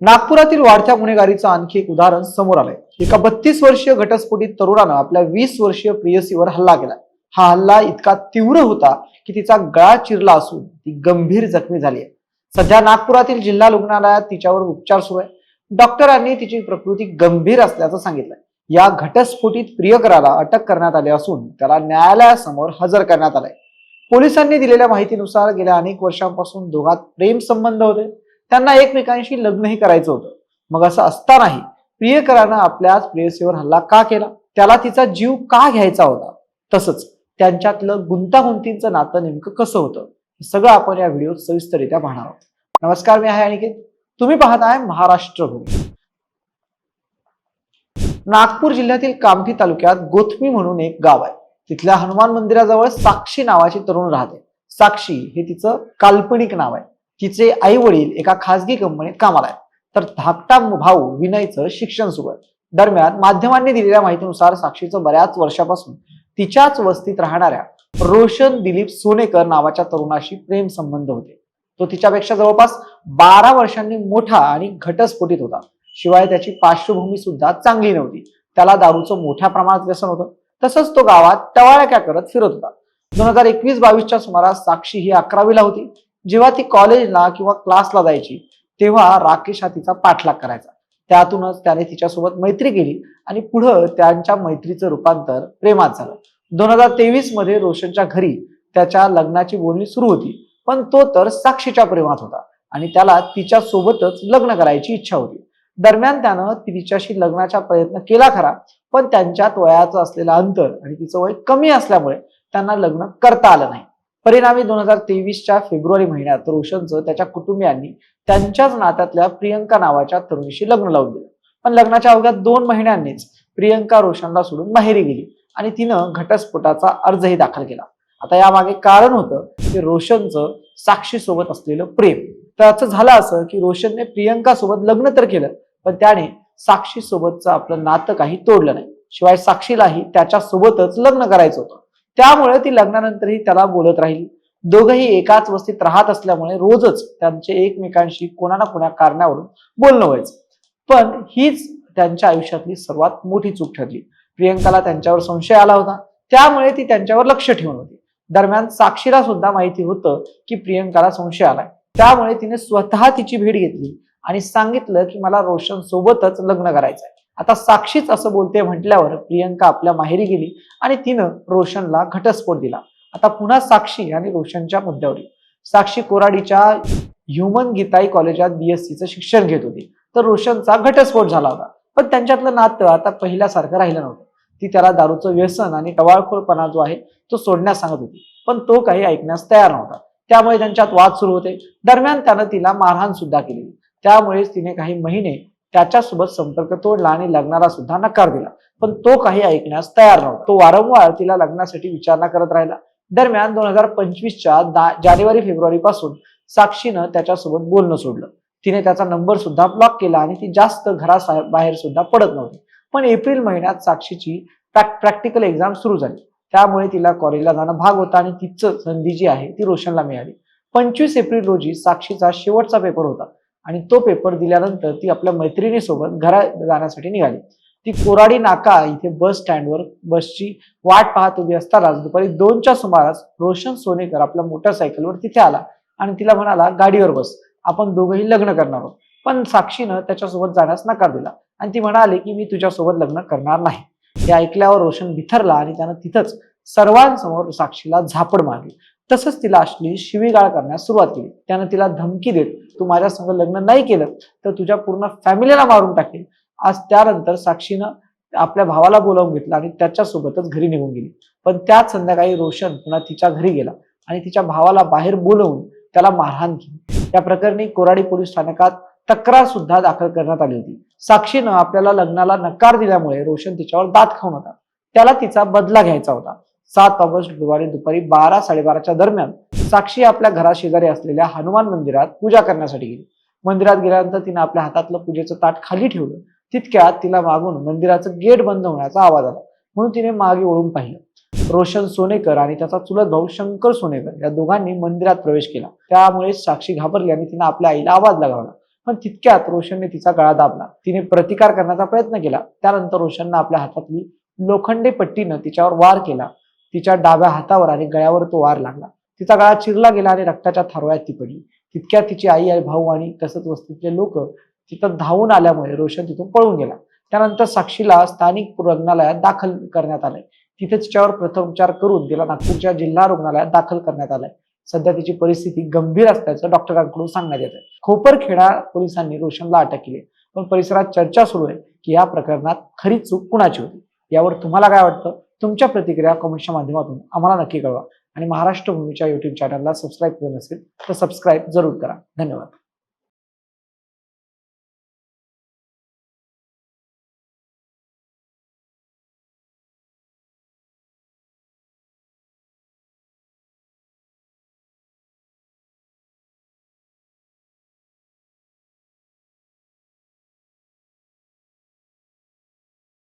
नागपुरातील वाढत्या गुन्हेगारीचं आणखी एक उदाहरण समोर आलंय. एका बत्तीस वर्षीय घटस्फोटीत तरुणानं आपल्या वीस वर्षीय प्रियसीवर हल्ला केला. हा हल्ला इतका तीव्र होता की तिचा गळा चिरला असून ती गंभीर जखमी झाली आहे. सध्या नागपुरातील जिल्हा रुग्णालयात तिच्यावर उपचार सुरू आहे. डॉक्टरांनी तिची प्रकृती गंभीर असल्याचं सांगितलंय. या घटस्फोटीत प्रियकराला अटक करण्यात आली असून त्याला न्यायालयासमोर हजर करण्यात आलाय. पोलिसांनी दिलेल्या माहितीनुसार गेल्या अनेक वर्षांपासून दोघात प्रेम संबंध होते. त्यांना एकमेकांशी लग्नही करायचं होतं. मग असं असतानाही प्रियकरानं आपल्याच प्रेयसीवर हल्ला का केला? त्याला तिचा जीव का घ्यायचा होता? तसंच त्यांच्यातलं गुंतागुंतीचं नातं नेमकं कसं होतं? हे सगळं आपण या व्हिडिओत सविस्तरित्या पाहणार आहोत. नमस्कार मी आहे अनिकेत. तुम्ही पाहताय महाराष्ट्र भूमी. नागपूर जिल्ह्यातील कामठी तालुक्यात गोथमी म्हणून एक गाव आहे. तिथल्या हनुमान मंदिराजवळ साक्षी नावाची तरुण राहते. साक्षी हे तिचं काल्पनिक नाव आहे. तिचे आई वडील एका खासगी कंपनीत कामाला आहेत. तर धाकटा भाऊ विनयचं शिक्षण सुरू आहे. दरम्यान माध्यमांनी दिलेल्या माहितीनुसार साक्षीचं बऱ्याच वर्षापासून तिच्याच वस्तीत राहणाऱ्या रोशन दिलीप सोनेकर नावाच्या तरुणाशी प्रेम संबंध होते. तो तिच्यापेक्षा जवळपास बारा वर्षांनी मोठा आणि घटस्फोटित होता. शिवाय त्याची पार्श्वभूमी सुद्धा चांगली नव्हती. त्याला दारूचं मोठ्या प्रमाणात व्यसन होतं. तसंच तो गावात टवाळक्या करत फिरत होता. दोन हजार एकवीस बावीसच्या सुमारास साक्षी ही अकरावीला होती. जेव्हा ती कॉलेजला किंवा क्लासला जायची तेव्हा राकेश हा तिचा पाठलाग करायचा. त्यातूनच त्याने तिच्यासोबत मैत्री केली आणि पुढं त्यांच्या मैत्रीचं रूपांतर प्रेमात झालं. दोन हजार तेवीसमध्ये रोशनच्या घरी त्याच्या लग्नाची बोलणी सुरू होती पण तो तर साक्षीच्या प्रेमात होता आणि त्याला तिच्या सोबतच लग्न करायची इच्छा होती. दरम्यान त्यानं तिच्याशी लग्नाचा प्रयत्न केला खरा पण त्यांच्यात वयाचं असलेलं अंतर आणि तिचं वय कमी असल्यामुळे त्यांना लग्न करता आलं नाही. परिणामी दोन हजार तेवीसच्या फेब्रुवारी महिन्यात रोशनचं त्याच्या कुटुंबियांनी त्यांच्याच नात्यातल्या प्रियंका नावाच्या तरुणीशी लग्न लावून दिलं. पण लग्नाच्या अवघ्या दोन महिन्यांनीच प्रियंका रोशनला सोडून बाहेरी गेली आणि तिनं घटस्फोटाचा अर्जही दाखल केला. आता यामागे कारण होतं की रोशनचं साक्षी सोबत असलेलं प्रेम. त्याचं झालं असं की रोशनने प्रियंका सोबत लग्न तर केलं पण त्याने साक्षी सोबतचं आपलं नातं काही तोडलं नाही. शिवाय साक्षीलाही त्याच्यासोबतच लग्न करायचं होतं. त्यामुळे ती लग्नानंतरही त्याला बोलत राहील. दोघंही एकाच वस्तीत राहत असल्यामुळे रोजच त्यांचे एकमेकांशी कोणा ना कोणा कारणावरून बोलणं व्हायचं. पण हीच त्यांच्या आयुष्यातली सर्वात मोठी चूक ठरली. प्रियंकाला त्यांच्यावर संशय आला होता. त्यामुळे ती त्यांच्यावर लक्ष ठेवून होती. दरम्यान साक्षीला सुद्धा माहिती होतं की प्रियंकाला संशय आलाय. त्यामुळे तिने स्वतः तिची भेट घेतली आणि सांगितलं की मला रोशन सोबतच लग्न करायचंय. आता साक्षीच असं बोलते म्हटल्यावर प्रियंका आपल्या माहेरी गेली आणि तिनं रोशनला घटस्फोट दिला. आता पुन्हा साक्षी आणि रोशनच्या मुद्द्यावर साक्षी कोराडीच्या ह्युमन गीताई कॉलेजात बीएससीचं शिक्षण घेत होती. तर रोशनचा घटस्फोट झाला होता. पण त्यांच्यातलं नातं आता पहिल्यासारखं राहिलं नव्हतं. ती त्याला दारूचं व्यसन आणि टवाळखोरपणा जो आहे तो सोडण्यास सांगत होती. पण तो काही ऐकण्यास तयार नव्हता. त्यामुळे त्यांच्यात वाद सुरू होते. दरम्यान त्यानं तिला मारहाण सुद्धा केली. त्यामुळेच तिने काही महिने त्याच्यासोबत संपर्क तोडला आणि लग्नाला सुद्धा नकार दिला. पण तो काही ऐकण्यास तयार नव्हता. तो वारंवार तिला लग्नासाठी विचारणा करत राहिला. दरम्यान दोन हजार पंचवीसच्या जानेवारी फेब्रुवारी पासून साक्षीनं त्याच्यासोबत बोलणं सोडलं. तिने त्याचा नंबर सुद्धा ब्लॉक केला आणि ती जास्त घरा बाहेर सुद्धा पडत नव्हती. पण एप्रिल महिन्यात साक्षीची प्रॅक्टिकल एक्झाम सुरू झाली. त्यामुळे तिला कॉलेजला जाणं भाग होता आणि तिचं संधी जी आहे ती रोशनला मिळाली. पंचवीस एप्रिल रोजी साक्षीचा शेवटचा पेपर होता. आणि तो पेपर दिल्यानंतर ती आपल्या मैत्रिणीसोबत घरा जाण्यासाठी निघाली. ती कोराडी नाका इथे बस स्टँडवर बसची वाट पाहत उभी असतानाच दुपारी दोनच्या सुमारास रोशन सोनेकर आपल्या मोटरसायकलवर तिथे आला आणि तिला म्हणाला गाडीवर बस. आपण दोघंही लग्न करणार आहोत. पण साक्षीनं त्याच्यासोबत जाण्यास नकार दिला आणि ती म्हणाली की मी तुझ्यासोबत लग्न करणार नाही. हे ऐकल्यावर रोशन बिथरला आणि त्यानं तिथंच सर्वांसमोर साक्षीला झापड मारली. तसंच तिला अश्लील शिवीगाळ करण्यास सुरुवात केली. त्यानं तिला धमकी देत तू माझ्या संग लग्न नाही केलं तर तुझ्या पूर्ण फॅमिलीला मारून टाकेल. आज त्यानंतर साक्षीनं आपल्या भावाला बोलावून घेतलं आणि त्याच्यासोबतच घरी निघून गेली. पण त्याच संध्याकाळी रोशन पुन्हा तिच्या घरी गेला आणि तिच्या भावाला बाहेर बोलवून त्याला मारहाण केली. या प्रकरणी कोराडी पोलीस स्थानकात तक्रार सुद्धा दाखल करण्यात आली होती. साक्षीनं आपल्याला लग्नाला नकार दिल्यामुळे रोशन तिच्यावर दात खाऊन होता. त्याला तिचा बदला घ्यायचा होता. सात ऑगस्ट बुधवारी दुपारी बारा साडेबाराच्या दरम्यान साक्षी आपल्या घराशेजारी असलेल्या हनुमान मंदिरात पूजा करण्यासाठी गेली. मंदिरात गेल्यानंतर तिने आपल्या हातातलं पूजेचं ताट खाली ठेवलं. तितक्यात तिला मागून मंदिराचं गेट बंद होण्याचा आवाज आला. म्हणून तिने मागे वळून पाहिलं. रोशन सोनेकर आणि त्याचा चुलत भाऊ शंकर सोनेकर या दोघांनी मंदिरात प्रवेश केला. त्यामुळे साक्षी घाबरली आणि तिने आपल्या आईला आवाज लगावला. पण तितक्यात रोशनने तिचा गळा दाबला. तिने प्रतिकार करण्याचा प्रयत्न केला. त्यानंतर रोशननं आपल्या हातातली लोखंडी पट्टीनं तिच्यावर वार केला. तिच्या डाव्या हातावर आणि गळ्यावर तो वार लागला. तिचा गळा चिरला गेला आणि रक्ताच्या थारोळ्यात ती पडली. तितक्या तिची आई आणि भाऊ आणि तसंच वस्तीतले लोक तिथं धावून आल्यामुळे रोशन तिथून पळून गेला. त्यानंतर साक्षीला स्थानिक रुग्णालयात दाखल करण्यात आलंय. तिथे तिच्यावर प्रथम उपचार करून तिला नागपूरच्या जिल्हा रुग्णालयात दाखल करण्यात आलंय. सध्या तिची परिस्थिती गंभीर असल्याचं डॉक्टरांकडून सांगण्यात येत आहे खोपरखेडा पोलिसांनी रोशनला अटक केली. पण परिसरात चर्चा सुरू आहे की या प्रकरणात खरी चूक कुणाची होती? यावर तुम्हाला काय वाटतं? तुमच्या प्रतिक्रिया कमेंटच्या माध्यमातून आम्हाला नक्की कळवा. आणि महाराष्ट्र भूमीच्या युट्यूब चॅनलला सबस्क्राईब केलं नसेल तर सबस्क्राईब जरूर करा. धन्यवाद.